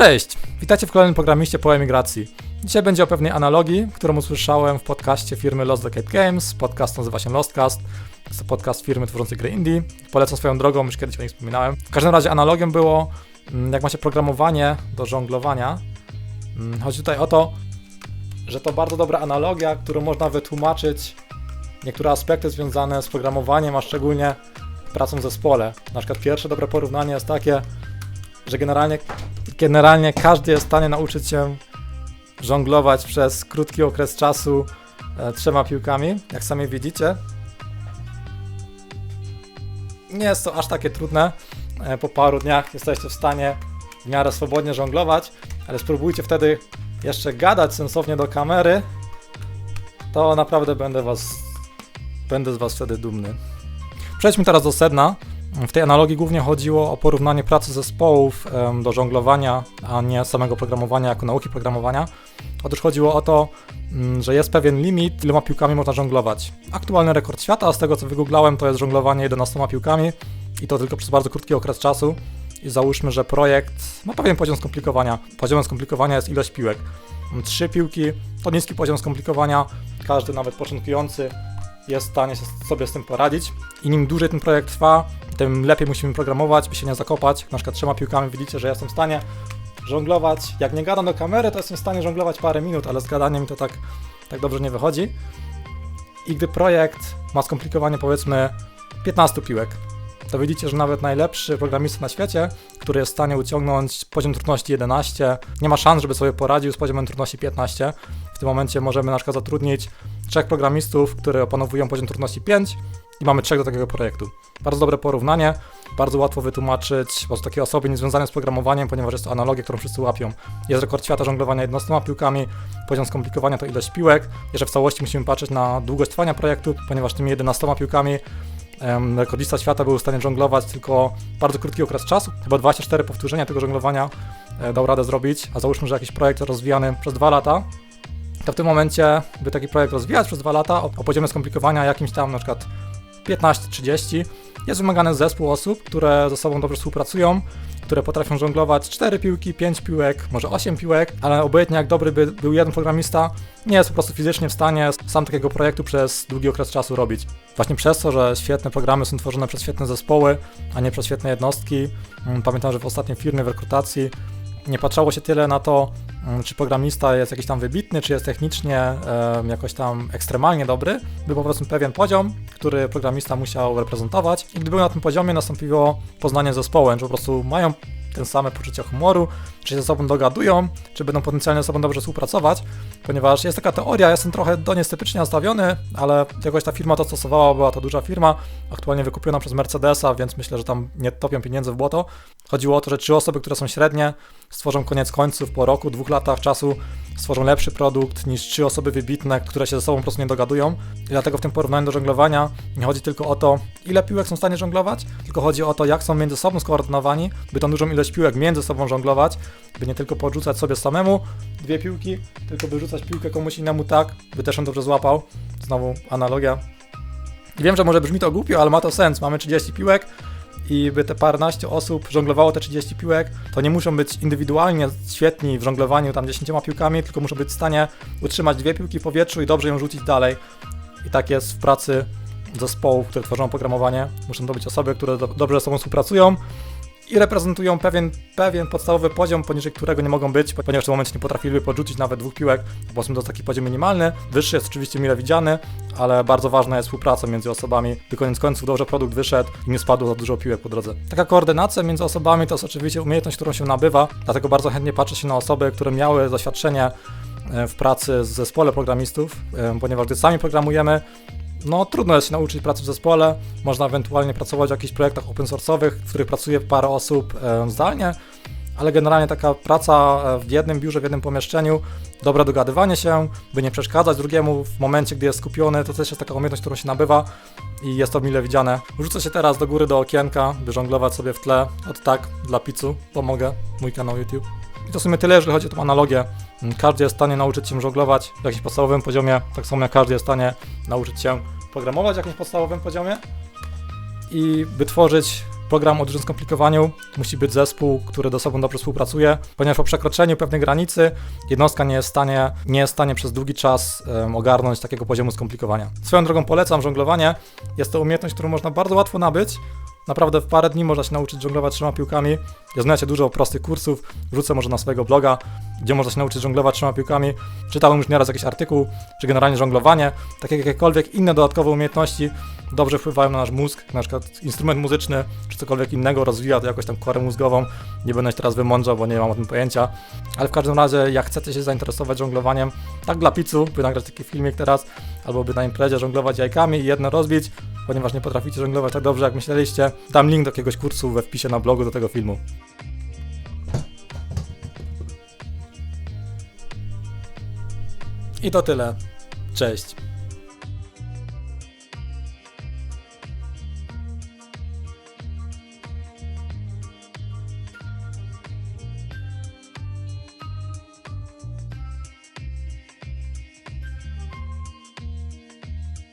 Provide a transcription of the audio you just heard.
Cześć! Witajcie w kolejnym programiście po emigracji. Dzisiaj będzie o pewnej analogii, którą usłyszałem w podcaście firmy Lost Decade Games. Podcast nazywa się Lostcast. Jest to podcast firmy tworzącej gry indie. Polecam swoją drogą, już kiedyś o nich wspominałem. W każdym razie analogią było, mm, jak macie programowanie do żonglowania. Mm, Chodzi tutaj o to, że to bardzo dobra analogia, którą można wytłumaczyć niektóre aspekty związane z programowaniem, a szczególnie pracą w zespole. Na przykład pierwsze dobre porównanie jest takie, że generalnie, generalnie każdy jest w stanie nauczyć się żonglować przez krótki okres czasu e, trzema piłkami, jak sami widzicie. Nie jest to aż takie trudne. E, po paru dniach jesteście w stanie w miarę swobodnie żonglować, ale spróbujcie wtedy jeszcze gadać sensownie do kamery, to naprawdę będę was, będę z was wtedy dumny. Przejdźmy teraz do sedna. W tej analogii głównie chodziło o porównanie pracy zespołów do żonglowania, a nie samego programowania jako nauki programowania. Otóż chodziło o to, mm, że jest pewien limit, iloma piłkami można żonglować. Aktualny rekord świata, z tego co wygooglałem, to jest żonglowanie 11 piłkami i to tylko przez bardzo krótki okres czasu. I załóżmy, że projekt ma pewien poziom skomplikowania. Poziomem skomplikowania jest ilość piłek. Trzy piłki to niski poziom skomplikowania, każdy nawet początkujący jest w stanie sobie z tym poradzić. I im dłużej ten projekt trwa, tym lepiej musimy programować, by się nie zakopać. Na przykład trzema piłkami widzicie, że jestem w stanie żonglować. Jak nie gadam do kamery, to jestem w stanie żonglować parę minut, ale z gadaniem to tak, tak dobrze nie wychodzi. I gdy projekt ma skomplikowanie powiedzmy 15 piłek, to widzicie, że nawet najlepszy programista na świecie, który jest w stanie uciągnąć poziom trudności 11, nie ma szans, żeby sobie poradził z poziomem trudności 15. Tym momencie możemy na przykład zatrudnić trzech programistów, które opanowują poziom trudności 5 i mamy trzech do takiego projektu. Bardzo dobre porównanie, bardzo łatwo wytłumaczyć po takie osoby niezwiązane z programowaniem, ponieważ jest to analogia, którą wszyscy łapią. Jest rekord świata żonglowania 11 piłkami, poziom skomplikowania to ilość piłek, jeszcze w całości musimy patrzeć na długość trwania projektu, ponieważ tymi 11 piłkami rekordista świata był w stanie żonglować tylko bardzo krótki okres czasu, chyba 24 powtórzenia tego żonglowania e, dał radę zrobić, a załóżmy, że jakiś projekt rozwijany przez 2 lata, to w tym momencie, by taki projekt rozwijać przez 2 lata o, poziomie skomplikowania jakimś tam na przykład 15-30, jest wymagany zespół osób, które ze sobą dobrze współpracują, które potrafią żonglować 4 piłki, 5 piłek, może 8 piłek, ale obojętnie jak dobry by był jeden programista, nie jest po prostu fizycznie w stanie sam takiego projektu przez długi okres czasu robić. Właśnie przez to, że świetne programy są tworzone przez świetne zespoły, a nie przez świetne jednostki. Mm, Pamiętam, że w ostatniej firmie w rekrutacji nie patrzało się tyle na to, czy programista jest jakiś tam wybitny, czy jest technicznie jakoś tam ekstremalnie dobry. Był po prostu pewien poziom, który programista musiał reprezentować i gdy był na tym poziomie, nastąpiło poznanie zespołem, że po prostu mają ten same poczucie humoru, czy się ze sobą dogadują, czy będą potencjalnie ze sobą dobrze współpracować, ponieważ jest taka teoria, ja jestem trochę do niej sceptycznie nastawiony, ale jakoś ta firma to stosowała, była to duża firma, aktualnie wykupiona przez Mercedesa, więc myślę, że tam nie topią pieniędzy w błoto. Chodziło o to, że trzy osoby, które są średnie, stworzą koniec końców po roku, dwóch latach czasu, stworzą lepszy produkt niż trzy osoby wybitne, które się ze sobą po prostu nie dogadują. I dlatego w tym porównaniu do żonglowania nie chodzi tylko o to, ile piłek są w stanie żonglować, tylko chodzi o to, jak są między sobą skoordynowani, by tą dużą ilość piłek między sobą żonglować, by nie tylko podrzucać sobie samemu dwie piłki, tylko by rzucać piłkę komuś innemu tak, by też on dobrze złapał. Znowu analogia. I wiem, że może brzmi to głupio, ale ma to sens. Mamy 30 piłek, i by te paręnaście osób żonglowało te 30 piłek, to nie muszą być indywidualnie świetni w żonglowaniu tam 10 piłkami, tylko muszą być w stanie utrzymać dwie piłki w powietrzu i dobrze ją rzucić dalej. I tak jest w pracy zespołów, które tworzą oprogramowanie. Muszą to być osoby, które do, dobrze ze sobą współpracują i reprezentują pewien, pewien podstawowy poziom, poniżej którego nie mogą być, ponieważ w tym momencie nie potrafiliby podrzucić nawet dwóch piłek. Po prostu to taki poziom minimalny. Wyższy jest oczywiście mile widziany, ale bardzo ważna jest współpraca między osobami, by koniec końców dobrze produkt wyszedł i nie spadło za dużo piłek po drodze. Taka koordynacja między osobami to jest oczywiście umiejętność, którą się nabywa, dlatego bardzo chętnie patrzę się na osoby, które miały doświadczenie e, w pracy z zespole programistów, e, ponieważ gdy sami programujemy, no trudno jest się nauczyć pracy w zespole, można ewentualnie pracować w jakichś projektach open source'owych, w których pracuje parę osób e, zdalnie, ale generalnie taka praca e, w jednym biurze, w jednym pomieszczeniu, dobre dogadywanie się, by nie przeszkadzać drugiemu w momencie, gdy jest skupiony, to też jest taka umiejętność, którą się nabywa i jest to mile widziane. Rzucę się teraz do góry do okienka, by żonglować sobie w tle, od tak, dla pizzu, pomogę, mój kanał YouTube. I to w sumie tyle, jeżeli chodzi o tą analogię. Każdy jest w stanie nauczyć się żonglować w jakimś podstawowym poziomie, tak samo jak każdy jest w stanie nauczyć się programować w jakimś podstawowym poziomie i by tworzyć program o dużym skomplikowaniu musi być zespół, który do sobą dobrze współpracuje, ponieważ po przekroczeniu pewnej granicy jednostka nie jest w stanie, nie jest w stanie przez długi czas em, ogarnąć takiego poziomu skomplikowania. Swoją drogą polecam żonglowanie. Jest to umiejętność, którą można bardzo łatwo nabyć. Naprawdę w parę dni można się nauczyć żonglować trzema piłkami. Ja znacie dużo prostych kursów, wrzucę może na swojego bloga, gdzie można się nauczyć żonglować trzema piłkami. Czytałem już nieraz jakiś artykuł, czy generalnie żonglowanie, tak jak jakiekolwiek inne dodatkowe umiejętności dobrze wpływają na nasz mózg, na przykład instrument muzyczny, czy cokolwiek innego rozwija to jakoś tam korę mózgową. Nie będę się teraz wymądrzał, bo nie mam o tym pojęcia. Ale w każdym razie, jak chcecie się zainteresować żonglowaniem, tak dla picu, by nagrać taki filmik teraz, albo by na imprezie żonglować jajkami i jedno rozbić, ponieważ nie potraficie żonglować tak dobrze, jak myśleliście, dam link do jakiegoś kursu we wpisie na blogu do tego filmu. I to tyle. Cześć.